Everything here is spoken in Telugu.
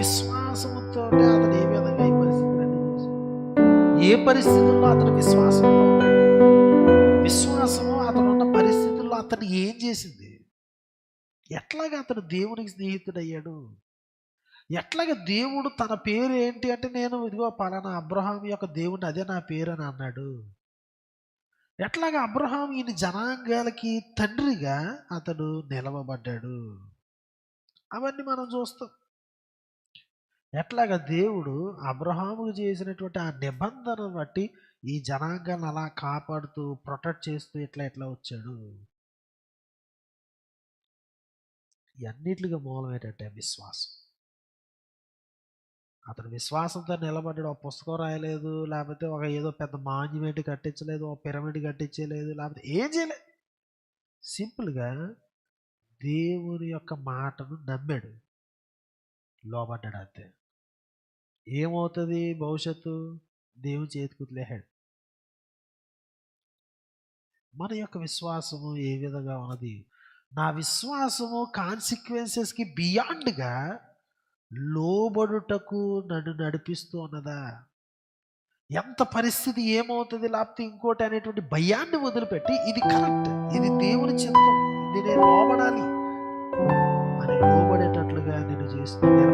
విశ్వాసంతో అతను ఏ విధంగా ఈ పరిస్థితులన్నీ ఏ పరిస్థితుల్లో అతను విశ్వాసంతో విశ్వాసము అతను ఉన్న పరిస్థితుల్లో అతను ఏం చేసింది? ఎట్లాగా అతను దేవునికి స్నేహితుడయ్యాడు? ఎట్లాగ దేవుడు తన పేరు ఏంటి అంటే నేను ఇదిగో పలానా అబ్రహాం యొక్క దేవుని అదే నా పేరు అని అన్నాడు. ఎట్లాగా అబ్రహాం ఈయన జనాంగాలకి తండ్రిగా అతడు నిలవబడ్డాడు? అవన్నీ మనం చూస్తాం. ఎట్లాగా దేవుడు అబ్రహాముకు చేసినటువంటి ఆ నిబంధన బట్టి ఈ జనాంగాన్ని అలా కాపాడుతూ ప్రొటెక్ట్ చేస్తూ ఇట్లా ఇట్లా వచ్చాడు? ఇవన్నిటిగా మూలం ఏంటంటే విశ్వాసం. అతను విశ్వాసంతో నిలబడ్డాడు. ఒక పుస్తకం రాయలేదు లేకపోతే ఒక ఏదో పెద్ద మాన్యుమెంట్ కట్టించలేదు ఒక పిరమిడ్ కట్టించలేదు లేకపోతే ఏం చేయలేదు సింపుల్గా దేవుని యొక్క మాటను నమ్మాడు. లోబడ్డాడు అంతే ఏమవుతుంది భవిష్యత్తు? దేవుని చేతికి వదిలేహాడు మన యొక్క విశ్వాసము ఏ విధంగా ఉన్నది? నా విశ్వాసము కాన్సిక్వెన్సెస్కి బియాండ్గా లోబడుటకు నన్ను నడిపిస్తూ ఉన్నదా? ఎంత పరిస్థితి ఏమవుతుంది లేకపోతే ఇంకోటి అనేటువంటి భయాన్ని వదిలిపెట్టి ఇది కరెక్ట్ ఇది దేవుని చిత్తం ఇది నేను లోబడాలి అని లోబడేటట్లుగా నేను చేస్తున్నాను